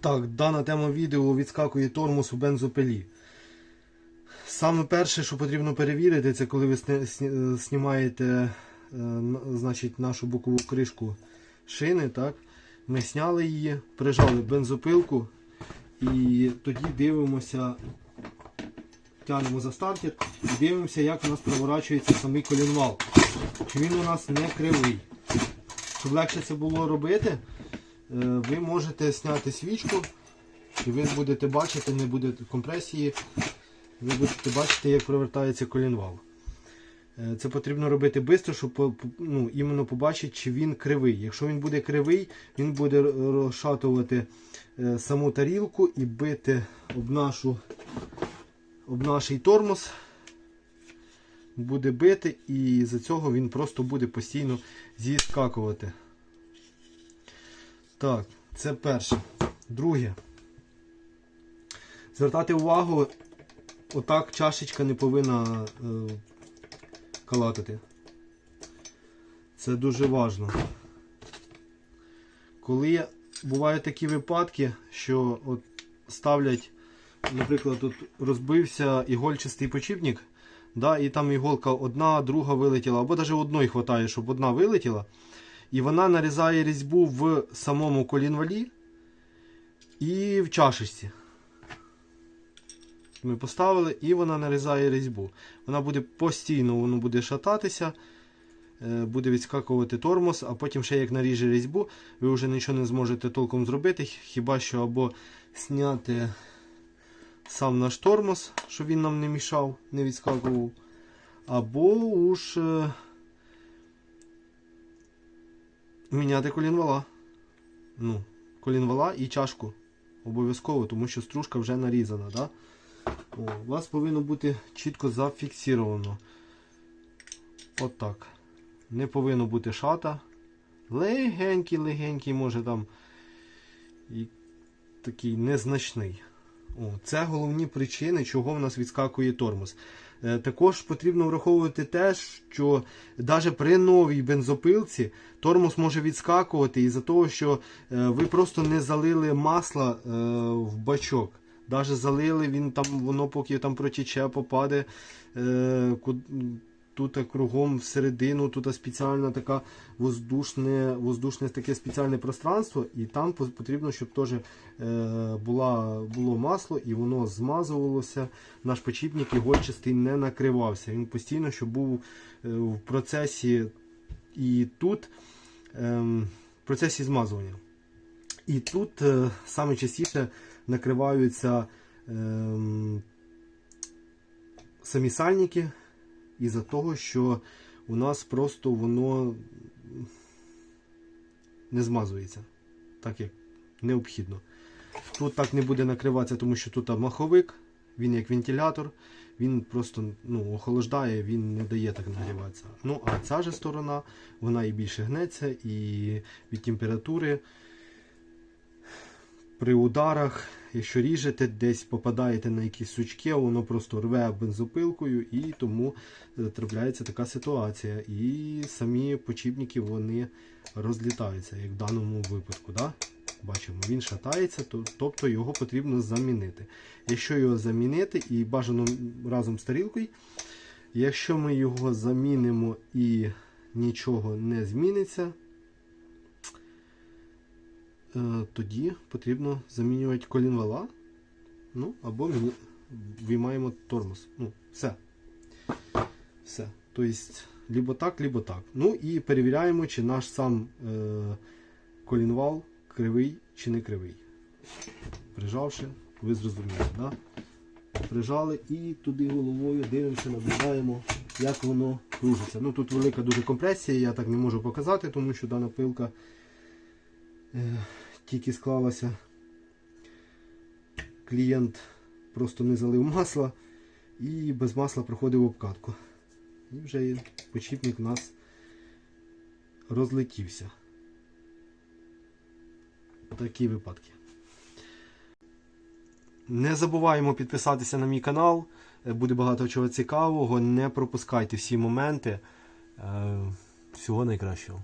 Так, дана тема відео відскакує тормоз у бензопилі. Саме перше, що потрібно перевірити, це коли ви знімаєте е, значить, нашу бокову кришку шини. Так? Ми зняли її, прижали бензопилку і тоді дивимося, тянемо за стартер і дивимося, як у нас проворачується самий колінвал. Чи він у нас не кривий. Щоб легше це було робити, ви можете зняти свічку, і ви будете бачити, не буде компресії, ви будете бачити, як провертається колінвал. Е, Це потрібно робити швидко, щоб ну, іменно побачити, чи він кривий. Якщо він буде кривий, він буде розшатувати е, саму тарілку і бити об, нашу, об наш тормоз. Буде бити, і за цього він просто буде постійно зіскакувати. Так, це перше. Друге. Звертати увагу, отак чашечка не повинна е, калатати. Це дуже важливо. Коли бувають такі випадки, що от ставлять, наприклад, тут розбився ігольчастий почіпник, да, і там іголка одна, друга вилетіла, або навіть одної вистачає, щоб одна вилетіла. І вона нарізає різьбу в самому колінвалі і в чашечці. Ми поставили, і вона нарізає різьбу. Вона буде постійно воно буде шататися, е, буде відскакувати тормоз, а потім ще як наріже різьбу, ви вже нічого не зможете толком зробити, хіба що або зняти сам наш тормоз, щоб він нам не мішав, не відскакував, або уж. Міняти колінвала. Ну, колінвала і чашку. Обов'язково, тому що стружка вже нарізана. Да? О, у вас повинно бути чітко зафіксировано. Отак. Не повинно бути шата. Легенький, легенький, може там і такий незначний. О, це головні причини, чого в нас відскакує тормоз. Е, Також потрібно враховувати те, що навіть при новій бензопилці тормоз може відскакувати із-за того, що е, ви просто не залили масла е, в бачок. Навіть залили, він там, воно поки там протіче, попаде тут кругом всередину, тут спеціальна така воздушне, воздушне таке спеціальне пространство, і там потрібно, щоб теж е, була, було масло і воно змазувалося. Наш почіпник ігольчастий не накривався. Він постійно, щоб був е, в процесі і тут ем, в процесі змазування. І тут е, саме частіше накриваються ем, самі сальники із-за того, що у нас просто воно не змазується, так як необхідно. Тут так не буде накриватися, тому що тут маховик, він як вентилятор, він просто ну, охолоджає, він не дає так нагріватися. Ну, а ця же сторона, вона і більше гнеться, і від температури при ударах, якщо ріжете, десь попадаєте на якісь сучки, воно просто рве бензопилкою, і тому трапляється така ситуація. І самі почіпники вони розлітаються, як в даному випадку. Да? Бачимо, він шатається, то- тобто його потрібно замінити. Якщо його замінити, і бажано разом з тарілкою, якщо ми його замінимо і нічого не зміниться, тоді потрібно замінювати колінвала. Ну, або виймаємо тормоз. Ну, все. Все. Тобто, либо так, либо так. Ну і перевіряємо, чи наш сам е, колінвал кривий чи не кривий. Прижавши, ви зрозуміли, да? Прижали і туди головою дивимося, наблюдаємо, як воно кружиться. Ну тут велика дуже компресія, я так не можу показати, тому що дана пилка е, тільки склалася. Клієнт просто не залив масла і без масла проходив обкатку. І вже почіпник у нас розлетівся. Такі випадки. Не забуваємо підписатися на мій канал. Буде багато чого цікавого. Не пропускайте всі моменти. Е, Всього найкращого.